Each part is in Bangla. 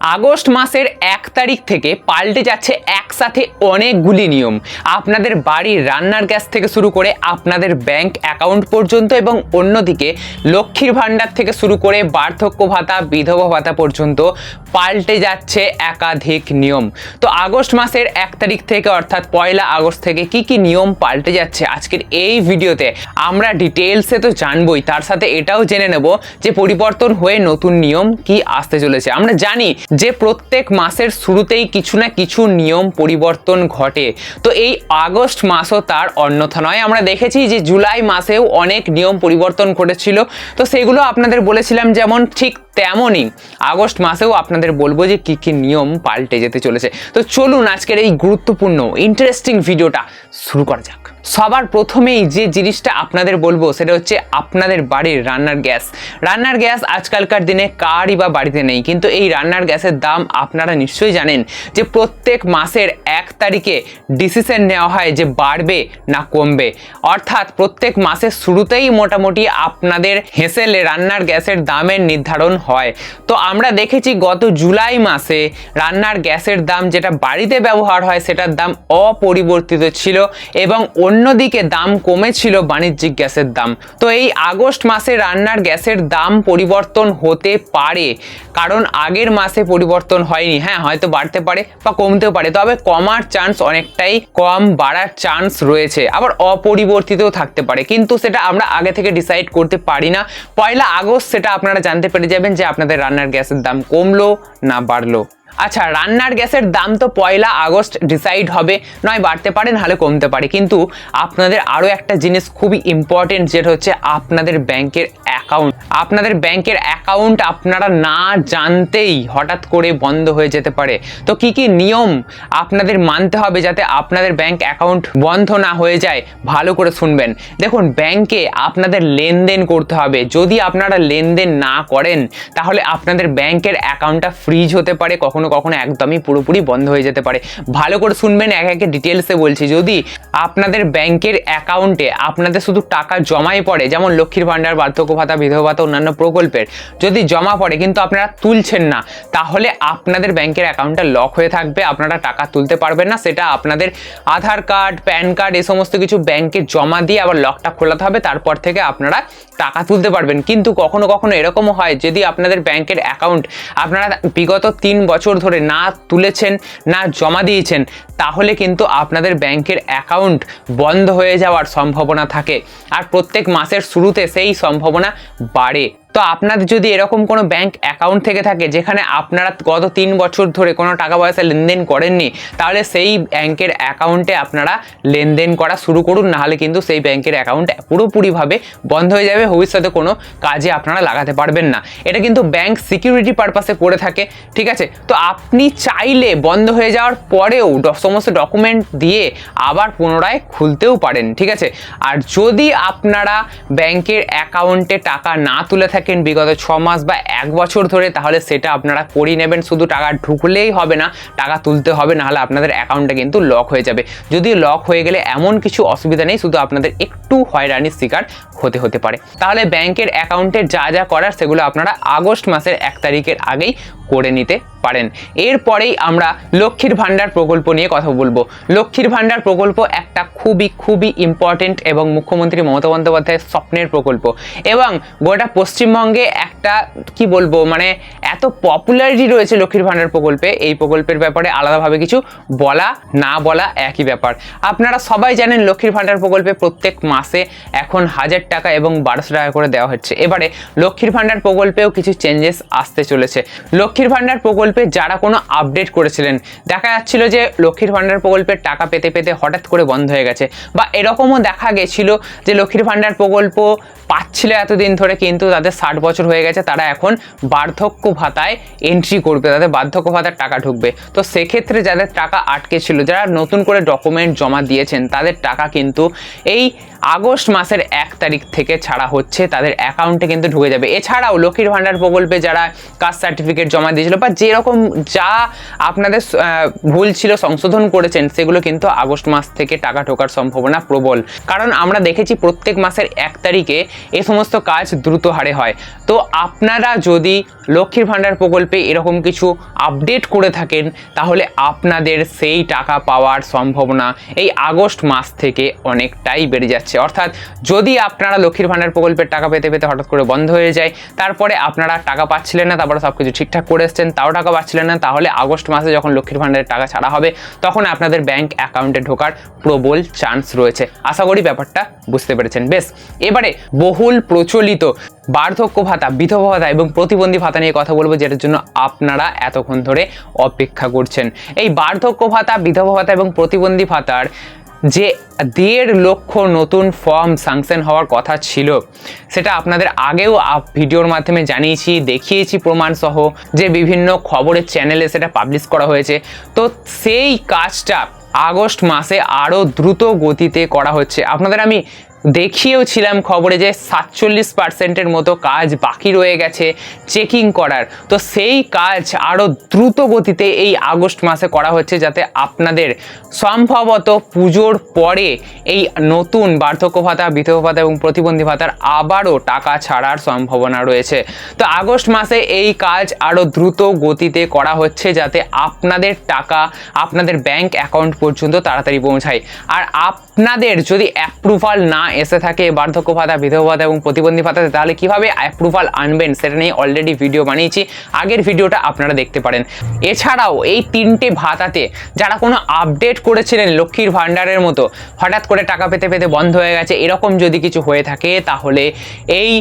আগস্ট মাসের এক তারিখ থেকে পাল্টে যাচ্ছে একসাথে অনেকগুলি নিয়ম। আপনাদের বাড়ির রান্নার গ্যাস থেকে শুরু করে আপনাদের ব্যাংক অ্যাকাউন্ট পর্যন্ত এবং অন্যদিকে লক্ষ্মীর ভাণ্ডার থেকে শুরু করে বার্ধক্য ভাতা, বিধবা ভাতা পর্যন্ত পাল্টে যাচ্ছে একাধিক নিয়ম। তো আগস্ট মাসের এক তারিখ থেকে অর্থাৎ পয়লা আগস্ট থেকে কি কি নিয়ম পাল্টে যাচ্ছে আজকের এই ভিডিওতে আমরা ডিটেলসে তো জানবই। তার সাথে এটাও জেনে নেব যে পরিবর্তন হয়ে নতুন নিয়ম কি আসতে চলেছে। আমরা জানি যে প্রত্যেক মাসের শুরুতেই কিছু না কিছু নিয়ম পরিবর্তন ঘটে। তো এই আগস্ট মাসও তার অন্যথা নয়। আমরা দেখেছি যে জুলাই মাসেও অনেক নিয়ম পরিবর্তন ঘটেছিল। তো সেগুলো আপনাদের বলেছিলাম যেমন ঠিক তেমনই আগস্ট মাসেও আপনাদের বলব যে কী কী নিয়ম পাল্টে যেতে চলেছে। তো চলুন আজকের এই গুরুত্বপূর্ণ ইন্টারেস্টিং ভিডিওটা শুরু করা যাক। সবার প্রথমেই যে জিনিসটা আপনাদের বলব সেটা হচ্ছে আপনাদের বাড়ির রান্নার গ্যাস। রান্নার গ্যাস আজকালকার দিনে কারই বা বাড়িতে নেই, কিন্তু এই রান্নার গ্যাসের দাম আপনারা নিশ্চয়ই জানেন যে প্রত্যেক মাসের এক তারিখে ডিসিশন নেওয়া হয় যে বাড়বে না কমবে। অর্থাৎ প্রত্যেক মাসের শুরুতেই মোটামুটি আপনাদের হেসেলে রান্নার গ্যাসের দামের নির্ধারণ হয়। তো আমরা দেখেছি গত জুলাই মাসে রান্নার গ্যাসের দাম যেটা বাড়িতে ব্যবহার হয় সেটার দাম অপরিবর্তিত ছিল এবং অন্যদিকে দাম কমেছিল বাণিজ্যিক গ্যাসের দাম। তো এই আগস্ট মাসে রান্নার গ্যাসের দাম পরিবর্তন হতে পারে, কারণ আগের মাসে পরিবর্তন হয়নি। হ্যাঁ হয়তো বাড়তে পারে বা কমতেও পারে, তবে কমার চান্স অনেকটাই কম, বাড়ার চান্স রয়েছে। আবার অপরিবর্তিতও থাকতে পারে, কিন্তু সেটা আমরা আগে থেকে ডিসাইড করতে পারি না। পয়লা আগস্ট সেটা আপনারা জানতে পেরে যাবেন যে আপনাদের রান্নার গ্যাসের দাম কমলো না বাড়লো। আচ্ছা রান্নার গ্যাসের দাম তো পয়লা আগস্ট ডিসাইড হবে, নয় বাড়তে পারে, নাহলে কমতে পারে। কিন্তু আপনাদের আরও একটা জিনিস খুবই ইম্পর্টেন্ট যেটা হচ্ছে আপনাদের ব্যাংকের অ্যাকাউন্ট আপনাদের ব্যাংকের অ্যাকাউন্ট আপনারা না জানতেই হঠাৎ করে বন্ধ হয়ে যেতে পারে। তো কি কি নিয়ম আপনাদের মানতে হবে যাতে আপনাদের ব্যাংক অ্যাকাউন্ট বন্ধ না হয়ে যায়? ভালো করে শুনবেন। দেখুন, ব্যাংকে আপনাদের লেনদেন করতে হবে। যদি আপনারা লেনদেন না করেন, তাহলে আপনাদের ব্যাংকের অ্যাকাউন্টটা ফ্রিজ হতে পারে, কখনো কখনো একদমই পুরোপুরি বন্ধ হয়ে যেতে পারে। ভালো করে শুনবেন এক একে ডিটেলসে বলছি। যদি আপনাদের ব্যাংকের অ্যাকাউন্টে আপনাদের শুধু টাকা জমাই পড়ে, যেমন লক্ষ্মীর ভাণ্ডার, বার্ধক্য ভাতা, বিধবা ভাতা, অন্যান্য প্রকল্পের, যদি জমা পড়ে কিন্তু আপনারা তুলছেন না, তাহলে আপনাদের ব্যাংকের অ্যাকাউন্টটা লক হয়ে থাকবে, আপনারা টাকা তুলতে পারবেন না। সেটা আপনাদের আধার কার্ড প্যান কার্ড এই সমস্ত কিছু ব্যাংকে জমা দিয়ে আবার লকটা খোলাতে হবে, তারপর থেকে আপনারা টাকা তুলতে পারবেন। কিন্তু কখনো কখনো এরকমও হয়, যদি আপনাদের ব্যাংকের অ্যাকাউন্ট আপনারা বিগত তিন বছর ধরে না তুলেছেন, না জমা দিয়েছেন, তাহলে কিন্তু আপনাদের ব্যাংকের অ্যাকাউন্ট বন্ধ হয়ে যাওয়ার সম্ভাবনা থাকে। আর প্রত্যেক মাসের শুরুতে সেই সম্ভাবনা বাড়ে। তো আপনাদের যদি এরকম কোনো ব্যাংক অ্যাকাউন্ট থেকে থাকে, যেখানে আপনারা গত তিন বছর ধরে কোনো টাকা পয়সা লেনদেন করেননি, তাহলে সেই ব্যাংকের অ্যাকাউন্টে আপনারা লেনদেন করা শুরু করুন, নাহলে কিন্তু সেই ব্যাংকের অ্যাকাউন্ট পুরোপুরিভাবে বন্ধ হয়ে যাবে, ভবিষ্যতে কোনো কাজে আপনারা লাগাতে পারবেন না। এটা কিন্তু ব্যাংক সিকিউরিটি পারপাসে করে থাকে, ঠিক আছে? তো আপনি চাইলে বন্ধ হয়ে যাওয়ার পরেও সমস্ত ডকুমেন্ট দিয়ে আবার পুনরায় খুলতেও পারেন, ঠিক আছে? আর যদি আপনারা ব্যাংকের অ্যাকাউন্টে টাকা না তুলে থাকেন বিগত ছ মাস বা এক বছর ধরে, তাহলে সেটা আপনারা করিয়ে নেবেন। শুধু টাকা ঢুকলেই হবে না, টাকা তুলতে হবে নাহলে আপনাদের অ্যাকাউন্টটা কিন্তু লক হয়ে যাবে। যদি লক হয়ে গেলে এমন কিছু অসুবিধা নেই, শুধু আপনাদের একটু হয়রানির শিকার হতে হতে পারে। তাহলে ব্যাংকের অ্যাকাউন্টে যা যা করার, সেগুলো আপনারা আগস্ট মাসের এক তারিখের আগেই করে নিতে পারেন। এরপরেই আমরা লক্ষ্মীর ভাণ্ডার প্রকল্প নিয়ে কথা বলব। লক্ষ্মীর ভাণ্ডার প্রকল্প একটা খুবই খুবই ইম্পর্টেন্ট এবং মুখ্যমন্ত্রী মমতা বন্দ্যোপাধ্যায়ের স্বপ্নের প্রকল্প। এবং গোটা পশ্চিমবঙ্গে একটা, কি বলব মানে এত পপুলারিটি রয়েছে লক্ষ্মীর ভাণ্ডার প্রকল্পে। এই প্রকল্পের ব্যাপারে আলাদাভাবে কিছু বলা, না বলা একই ব্যাপার। আপনারা সবাই জানেন লক্ষ্মীর ভাণ্ডার প্রকল্পে প্রত্যেক মাসে এখন হাজার টাকা এবং বারোশো টাকা করে দেওয়া হচ্ছে। এবারে লক্ষ্মীর ভাণ্ডার প্রকল্পেও কিছু চেঞ্জেস আসতে চলেছে। লক্ষ্মীর ভাণ্ডার প্রকল্পে যারা কোনো আপডেট করেছিলেন, দেখা যাচ্ছিল যে লক্ষ্মীর ভাণ্ডার প্রকল্পের টাকা পেতে পেতে হঠাৎ করে বন্ধ হয়ে গেছে। বা এরকমও দেখা গেছিল যে লক্ষ্মীর ভাণ্ডার প্রকল্প পাচ্ছিল এতদিন ধরে, কিন্তু তাদের ষাট বছর হয়ে গেছে। তারা এখন বার্ধক্য ভাতায় এন্ট্রি করবে, তাদের বার্ধক্য ভাতার টাকা ঢুকবে। তো সেক্ষেত্রে যাদের টাকা আটকে ছিল, যারা নতুন করে ডকুমেন্ট জমা দিয়েছেন, তাদের টাকা কিন্তু এই আগস্ট মাসের এক তারিখ থেকে ছাড়া হচ্ছে, তাদের অ্যাকাউন্টে কিন্তু ঢুকে যাবে। এছাড়াও লক্ষ্মীর ভাণ্ডার প্রকল্পে যারা কাস্ট সার্টিফিকেট জমা দিয়েছিল বা যেরকম যা আপনাদের ভুল ছিল, সংশোধন করেছেন, সেগুলো কিন্তু আগস্ট মাস থেকে টাকা ঢোকার সম্ভাবনা প্রবল। কারণ আমরা দেখেছি প্রত্যেক মাসের এক তারিখে এ সমস্ত কাজ দ্রুত হারে হয়। তো আপনারা যদি লক্ষ্মীর ভাণ্ডার প্রকল্পে এরকম কিছু আপডেট করে থাকেন, তাহলে আপনাদের সেই টাকা পাওয়ার সম্ভাবনা এই আগস্ট মাস থেকে অনেকটাই বেড়ে যাচ্ছে। অর্থাৎ যদি আপনারা লক্ষ্মীর ভাণ্ডার প্রকল্পের টাকা পেতে পেতে হঠাৎ করে বন্ধ হয়ে যায়, তারপরে আপনারা টাকা পাচ্ছিলেন না, তারপরে সব কিছু ঠিকঠাক করে এসছেন, তাও টাকা পাচ্ছিলেন না, তাহলে আগস্ট মাসে যখন লক্ষ্মীর ভাণ্ডারের টাকা ছাড়া হবে, তখন আপনাদের ব্যাংক অ্যাকাউন্টে ঢোকার প্রবল চান্স রয়েছে। আশা করি ব্যাপারটা বুঝতে পেরেছেন। বেশ, এবারে বহুল প্রচলিত বার্ধক্য ভাতা বিধবা ভাতা এবং প্রতিবন্ধী ভাতা নিয়ে কথা বলব, যেটার জন্য আপনারা এতক্ষণ ধরে অপেক্ষা করছেন। এই বার্ধক্য ভাতা, বিধবা ভাতা এবং প্রতিবন্ধী ভাতার যে দেড় লক্ষ নতুন ফর্ম স্যাংশন হওয়ার কথা ছিল, সেটা আপনাদের আগেও ভিডিওর মাধ্যমে জানিয়েছি, দেখিয়েছি প্রমাণ সহ যে বিভিন্ন খবরের চ্যানেলে সেটা পাবলিশ করা হয়েছে। তো সেই কাজটা আগস্ট মাসে আরও দ্রুত গতিতে করা হচ্ছে। আপনাদের আমি দেখিয়েও ছিলাম খবরে যে সাতচল্লিশ পার্সেন্টের মতো কাজ বাকি রয়ে গেছে চেকিং করার। তো সেই কাজ আরও দ্রুত গতিতে এই আগস্ট মাসে করা হচ্ছে যাতে আপনাদের সম্ভবত পুজোর পরে এই নতুন বার্ধক্য ভাতা, বিধবা ভাতা এবং প্রতিবন্ধী ভাতার আবারও টাকা ছাড়ার সম্ভাবনা রয়েছে। তো আগস্ট মাসে এই কাজ আরও দ্রুত গতিতে করা হচ্ছে যাতে আপনাদের টাকা, আপনাদের ব্যাংক অ্যাকাউন্ট পর্যন্ত তাড়াতাড়ি পৌঁছায়। আর আপনাদের যদি অ্যাপ্রুভাল না এসে থাকে বার্ধক্য ভাতা, বিধবা ভাতা এবং প্রতিবন্ধী ভাতাতে, তাহলে কীভাবে অ্যাপ্রুভাল আনবেন সেটা নিয়ে অলরেডি ভিডিও বানিয়েছি। আগের ভিডিওটা আপনারা দেখতে পারেন। এছাড়াও এই তিনটে ভাতাতে যারা কোনো আপডেট করেছিলেন লক্ষ্মীর ভাণ্ডারের মতো, হঠাৎ করে টাকা পেতে পেতে বন্ধ হয়ে গেছে, এরকম যদি কিছু হয়ে থাকে, তাহলে এই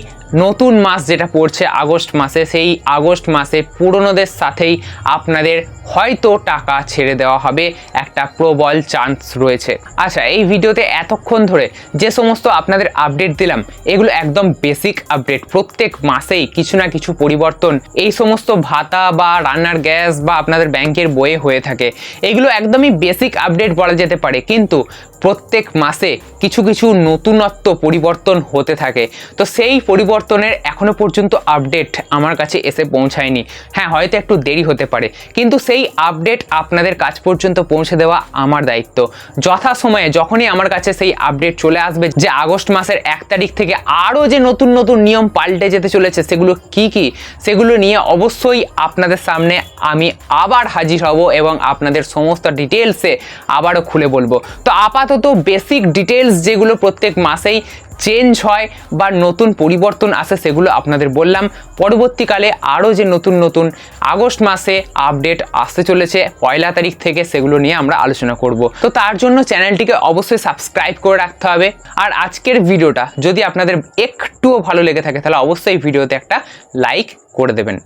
নতুন মাস যেটা পড়ছে আগস্ট মাসে, সেই আগস্ট মাসে পুরনোদের সাথেই আপনাদের হয়তো টাকা ছেড়ে দেওয়া হবে, একটা প্রবল চান্স রয়েছে। আচ্ছা এই ভিডিওতে এতক্ষণ ধরে যে সমস্ত আপনাদের আপডেট দিলাম। এগুলো একদম বেসিক আপডেট প্রত্যেক মাসেই কিছু না কিছু পরিবর্তন। এই সমস্ত ভাতা বা রান্নার গ্যাস বা আপনাদের ব্যাংকের বইয়ে হয়ে থাকে। এগুলো একদমই বেসিক আপডেট বলা যেতে পারে। কিন্তু প্রত্যেক মাসে কিছু কিছু নতুনত্ব পরিবর্তন হতে থাকে। তো সেই পরিবর্তনের এখনও পর্যন্ত আপডেট আমার কাছে এসে পৌঁছায়নি। হ্যাঁ হয়তো একটু দেরি হতে পারে। কিন্তু সেই আপডেট আপনাদের কাছ পর্যন্ত পৌঁছে দেওয়া আমার দায়িত্ব। যথাসময়ে যখনই আমার কাছে সেই আপডেট চলে আসবে যে আগস্ট মাসের এক তারিখ থেকে আরও যে নতুন নতুন নিয়ম পাল্টে যেতে চলেছে, সেগুলো কি কি? সেগুলো নিয়ে অবশ্যই আপনাদের সামনে আমি আবার হাজির হব এবং আপনাদের সমস্ত ডিটেলসে আবারও খুলে বলব। তো আপাতত বেসিক ডিটেলস যেগুলো প্রত্যেক মাসেই চেঞ্জ হয় বা নতুন পরিবর্তন আসে সেগুলো আপনাদের বললাম। পরবর্তীকালে আরও যে নতুন নতুন আগস্ট মাসে আপডেট আসতে চলেছে, পয়লা তারিখ থেকে সেগুলো নিয়ে আমরা আলোচনা করব। তো তার জন্য চ্যানেলটিকে অবশ্যই সাবস্ক্রাইব করে রাখতে হবে। আর আজকের ভিডিওটা যদি আপনাদের একটুও ভালো লেগে থাকে তাহলে অবশ্যই ভিডিওতে একটা লাইক করে দেবেন।